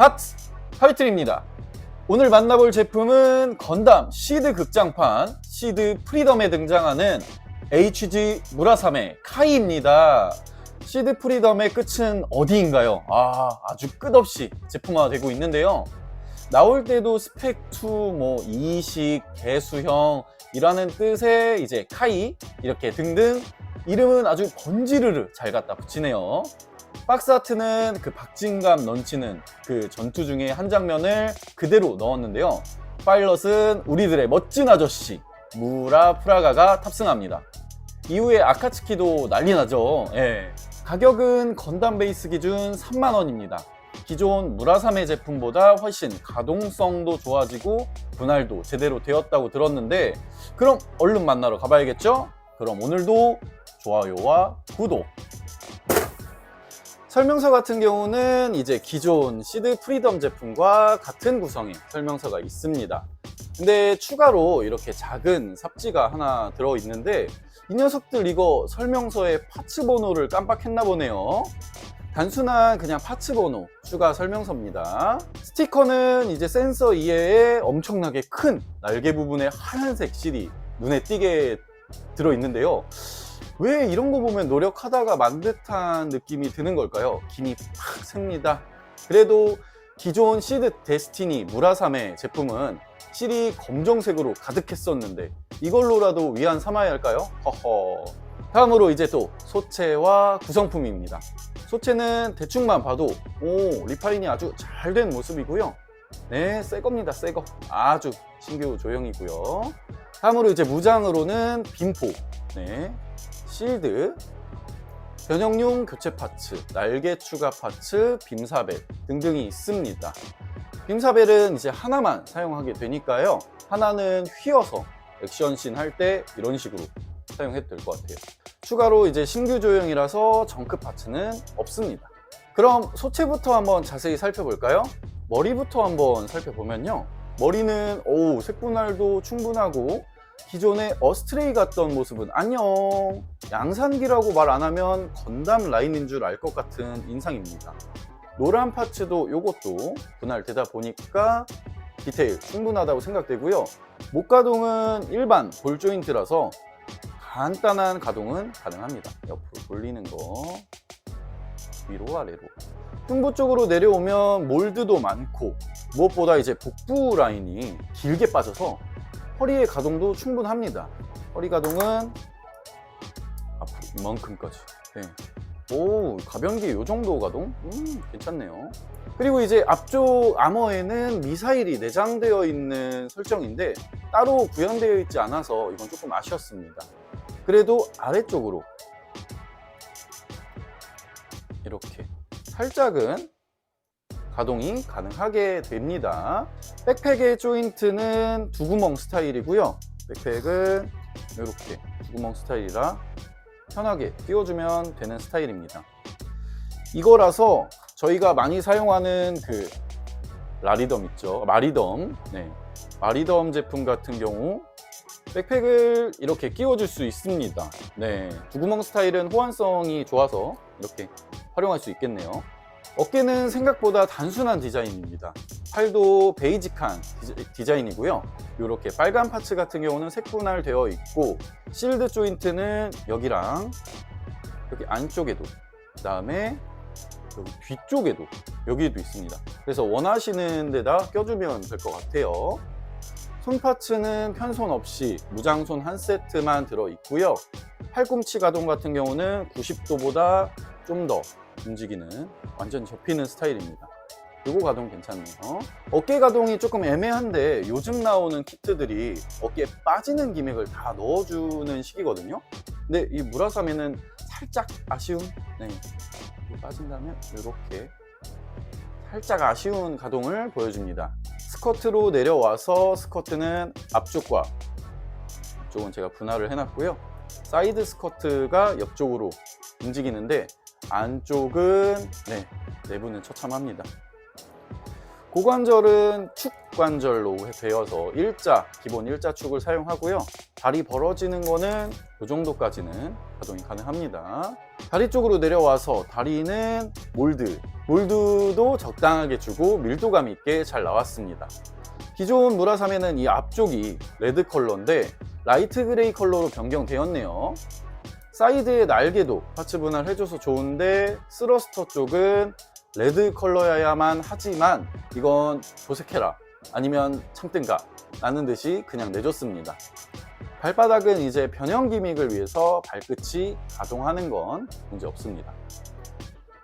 핫! 타이틀입니다. 오늘 만나볼 제품은 건담 시드 극장판 시드 프리덤에 등장하는 HG 무라사메 카이입니다. 시드 프리덤의 끝은 어디인가요? 아, 아주 끝없이 제품화되고 있는데요. 나올 때도 스펙2, 뭐 이식, 개수형이라는 뜻의 이제 카이 이렇게 등등 이름은 아주 번지르르 잘 갖다 붙이네요. 박스 아트는 그 박진감 넘치는 그 전투 중에 한 장면을 그대로 넣었는데요. 파일럿은 우리들의 멋진 아저씨 무라 프라가가 탑승합니다. 이후에 아카츠키도 난리 나죠. 예. 가격은 건담 베이스 기준 3만 원입니다. 기존 무라사메 제품보다 훨씬 가동성도 좋아지고 분할도 제대로 되었다고 들었는데 그럼 얼른 만나러 가봐야겠죠? 그럼 오늘도 좋아요와 구독 설명서 같은 경우는 이제 기존 시드 프리덤 제품과 같은 구성의 설명서가 있습니다. 근데 추가로 이렇게 작은 삽지가 하나 들어 있는데 이 녀석들 이거 설명서에 파츠 번호를 깜빡했나 보네요. 단순한 그냥 파츠 번호 추가 설명서입니다. 스티커는 이제 센서 이외에 엄청나게 큰 날개 부분에 하얀색 실이 눈에 띄게 들어 있는데요. 왜 이런 거 보면 노력하다가 만 듯한 느낌이 드는 걸까요? 김이 팍 셉니다. 그래도 기존 시드 데스티니 무라사메 제품은 실이 검정색으로 가득했었는데 이걸로라도 위안 삼아야 할까요? 허허. 다음으로 이제 또 소체와 구성품입니다. 소체는 대충만 봐도 오 리파인이 아주 잘 된 모습이고요. 네, 새 겁니다. 새 거. 아주 신규 조형이고요. 다음으로 이제 무장으로는 빈포, 네, 실드, 변형용 교체 파츠, 날개 추가 파츠, 빔사벨 등등이 있습니다. 빔사벨은 이제 하나만 사용하게 되니까요. 하나는 휘어서 액션씬 할 때 이런 식으로 사용해도 될 것 같아요. 추가로 이제 신규 조형이라서 정크 파츠는 없습니다. 그럼 소체부터 한번 자세히 살펴볼까요? 머리부터 한번 살펴보면요. 머리는 오 색분할도 충분하고 기존의 어스트레이 같던 모습은 안녕 양산기라고 말 안 하면 건담 라인인 줄 알 것 같은 인상입니다. 노란 파츠도 요것도 분할되다 보니까 디테일 충분하다고 생각되고요. 목 가동은 일반 볼 조인트라서 간단한 가동은 가능합니다. 옆으로 돌리는 거 위로 아래로 흉부 쪽으로 내려오면 몰드도 많고 무엇보다 이제 복부 라인이 길게 빠져서 허리의 가동도 충분합니다. 허리 가동은 앞으로 이만큼까지. 네. 오, 가변기 요 정도 가동? 음, 괜찮네요. 그리고 이제 앞쪽 아머에는 미사일이 내장되어 있는 설정인데 따로 구현되어 있지 않아서 이건 조금 아쉬웠습니다. 그래도 아래쪽으로 이렇게 살짝은 가동이 가능하게 됩니다. 백팩의 조인트는 두 구멍 스타일이고요. 백팩은 이렇게 두 구멍 스타일이라 편하게 끼워주면 되는 스타일입니다. 이거라서 저희가 많이 사용하는 그 라리덤 있죠. 마리덤. 네. 마리덤 제품 같은 경우 백팩을 이렇게 끼워줄 수 있습니다. 네. 두 구멍 스타일은 호환성이 좋아서 이렇게 활용할 수 있겠네요. 어깨는 생각보다 단순한 디자인입니다. 팔도 베이직한 디자, 인이고요 이렇게 빨간 파츠 같은 경우는 색분할 되어 있고 실드 조인트는 여기랑 여기 안쪽에도 그 다음에 여기 뒤쪽에도 여기도 있습니다. 그래서 원하시는 데다 껴주면 될 것 같아요. 손 파츠는 편손 없이 무장손 한 세트만 들어 있고요. 팔꿈치 가동 같은 경우는 90도보다 좀 더 움직이는 완전 접히는 스타일입니다. 요거 가동 괜찮네요. 어깨 가동이 조금 애매한데 요즘 나오는 키트들이 어깨에 빠지는 기믹을 다 넣어주는 식이거든요. 근데 이 무라사메는 살짝 아쉬운, 네. 빠진다면 이렇게 살짝 아쉬운 가동을 보여줍니다. 스커트로 내려와서 스커트는 앞쪽과 이쪽은 제가 분할을 해놨고요. 사이드 스커트가 옆쪽으로 움직이는데 안쪽은 네, 내부는 처참합니다. 고관절은 축 관절로 되어서 일자, 기본 일자 축을 사용하고요. 다리 벌어지는 거는 이 정도까지는 가동이 가능합니다. 다리 쪽으로 내려와서 다리는 몰드 몰드도 적당하게 주고 밀도감 있게 잘 나왔습니다 기존 무라삼에는 이 앞쪽이 레드 컬러인데 라이트 그레이 컬러로 변경되었네요 사이드의 날개도 파츠 분할 해줘서 좋은데 스러스터 쪽은 레드 컬러여야만 하지만 이건 도색해라. 아니면 참든가. 라는 듯이 그냥 내줬습니다. 발바닥은 이제 변형 기믹을 위해서 발끝이 가동하는 건 문제 없습니다.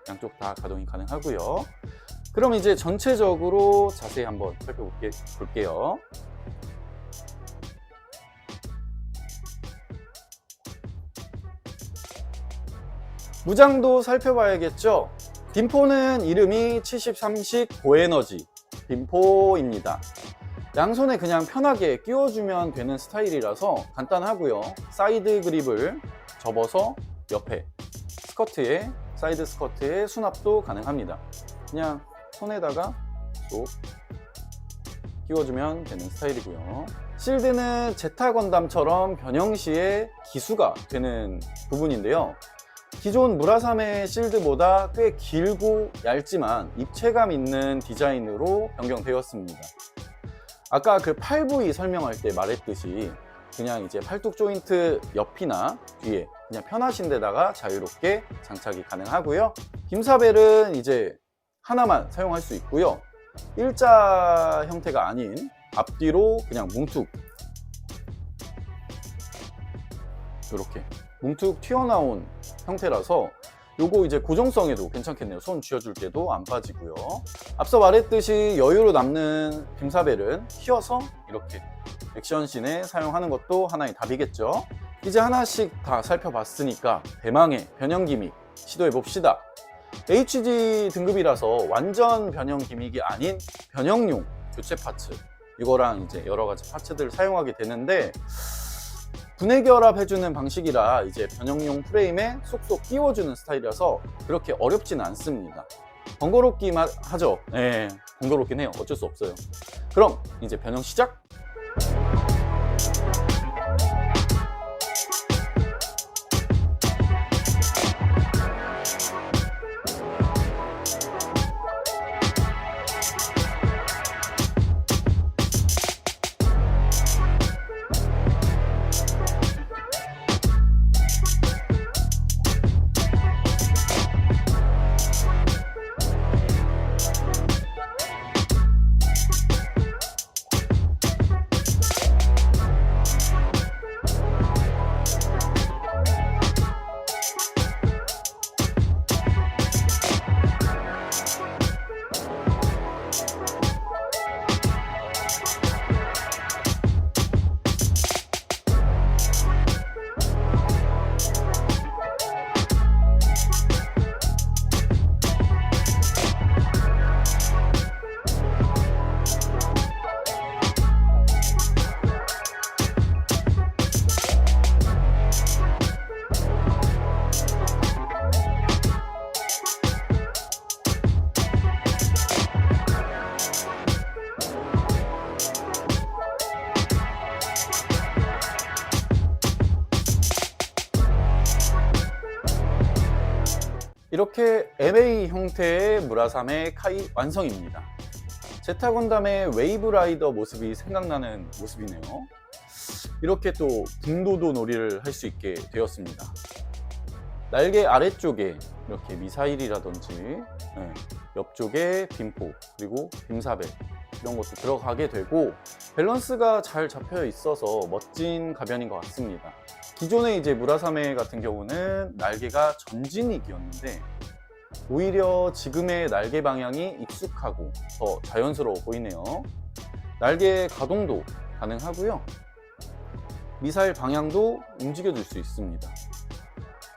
양쪽 다 가동이 가능하고요. 그럼 이제 전체적으로 자세히 한번 살펴볼게요 무장도 살펴봐야겠죠? 빔포는 이름이 7030 고에너지 빔포입니다. 양손에 그냥 편하게 끼워주면 되는 스타일이라서 간단하고요. 사이드 그립을 접어서 옆에 스커트에 사이드 스커트에 수납도 가능합니다. 그냥 손에다가 쏙 끼워주면 되는 스타일이고요. 실드는 제타 건담처럼 변형 시에 기수가 되는 부분인데요 기존 무라삼의 실드보다 꽤 길고 얇지만 입체감 있는 디자인으로 변경되었습니다. 아까 그 8부위 설명할 때 말했듯이 그냥 이제 팔뚝 조인트 옆이나 뒤에 그냥 편하신 데다가 자유롭게 장착이 가능하고요. 김사벨은 이제 하나만 사용할 수 있고요. 일자 형태가 아닌 앞뒤로 그냥 뭉툭. 이렇게 뭉툭 튀어나온 형태라서 요거 이제 고정성에도 괜찮겠네요. 손 쥐어줄 때도 안 빠지고요. 앞서 말했듯이 여유로 남는 빔사벨은 휘어서 이렇게 액션씬에 사용하는 것도 하나의 답이겠죠. 이제 하나씩 다 살펴봤으니까 대망의 변형 기믹 시도해 봅시다. HG 등급이라서 완전 변형 기믹이 아닌 변형용 교체 파츠. 이거랑 이제 여러 가지 파츠들을 사용하게 되는데 분해 결합해주는 방식이라 이제 변형용 프레임에 쏙쏙 끼워주는 스타일이라서 그렇게 어렵지는 않습니다. 번거롭긴 하- 하죠. 네, 번거롭긴 해요. 어쩔 수 없어요. 그럼 이제 변형 시작! 이렇게 MA 형태의 무라삼의 카이 완성입니다. 제타 건담의 웨이브 라이더 모습이 생각나는 모습이네요. 이렇게 또 분도도 놀이를 할 수 있게 되었습니다. 날개 아래쪽에 이렇게 미사일이라든지 네, 옆쪽에 빔포 그리고 빔사벨 이런 것도 들어가게 되고 밸런스가 잘 잡혀 있어서 멋진 가변인 것 같습니다. 기존의 이제 무라사메 같은 경우는 날개가 전진익이었는데 오히려 지금의 날개 방향이 익숙하고 더 자연스러워 보이네요. 날개 가동도 가능하고요. 미사일 방향도 움직여줄 수 있습니다.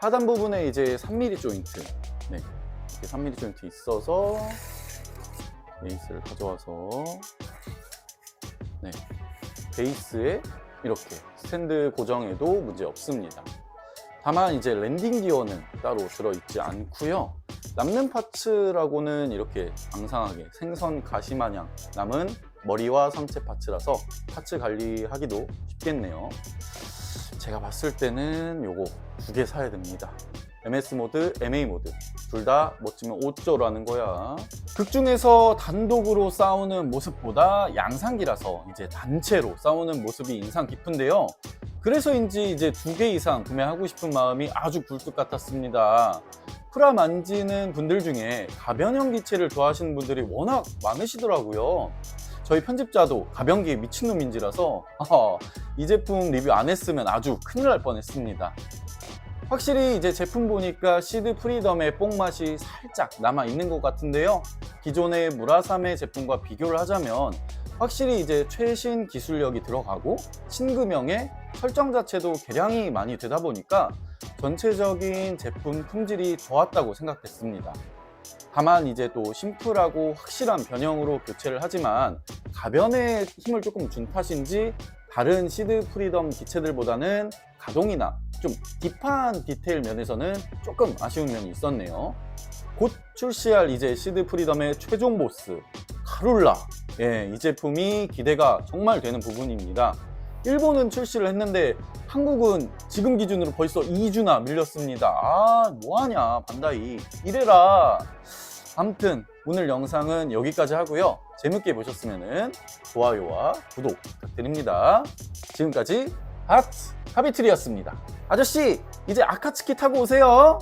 하단 부분에 이제 3mm 조인트, 네, 이렇게 3mm 조인트 있어서 베이스를 가져와서 네, 베이스에 이렇게 스탠드 고정에도 문제 없습니다. 다만 이제 랜딩 기어는 따로 들어있지 않고요. 남는 파츠라고는 이렇게 앙상하게 생선 가시 마냥 남은 머리와 상체 파츠라서 파츠 관리하기도 쉽겠네요. 제가 봤을 때는 요거 두 개 사야 됩니다. MS 모드, MA 모드 둘 다 멋지면 5조라는 거야. 극 중에서 단독으로 싸우는 모습보다 양상기라서 이제 단체로 싸우는 모습이 인상 깊은데요. 그래서인지 이제 두 개 이상 구매하고 싶은 마음이 아주 굴뚝 같았습니다. 프라 만지는 분들 중에 가변형 기체를 좋아하시는 분들이 워낙 많으시더라고요. 저희 편집자도 가변기에 미친놈인지라서 아하, 이 제품 리뷰 안 했으면 아주 큰일 날 뻔했습니다. 확실히 이제 제품 보니까 시드 프리덤의 뽕 맛이 살짝 남아 있는 것 같은데요. 기존의 무라삼의 제품과 비교를 하자면 확실히 이제 최신 기술력이 들어가고 신금형의 설정 자체도 개량이 많이 되다 보니까 전체적인 제품 품질이 좋았다고 생각했습니다. 다만 이제 또 심플하고 확실한 변형으로 교체를 하지만 가변에 힘을 조금 준 탓인지 다른 시드 프리덤 기체들보다는 가동이나 좀 딥한 디테일 면에서는 조금 아쉬운 면이 있었네요. 곧 출시할 이제 시드 프리덤의 최종 보스 카룰라 예, 이 제품이 기대가 정말 되는 부분입니다. 일본은 출시를 했는데 한국은 지금 기준으로 벌써 2주나 밀렸습니다. 아, 뭐하냐, 반다이. 이래라. 아무튼 오늘 영상은 여기까지 하고요. 재밌게 보셨으면 좋아요와 구독 부탁드립니다. 지금까지 핫 하비트리였습니다. 아저씨, 이제 아카츠키 타고 오세요.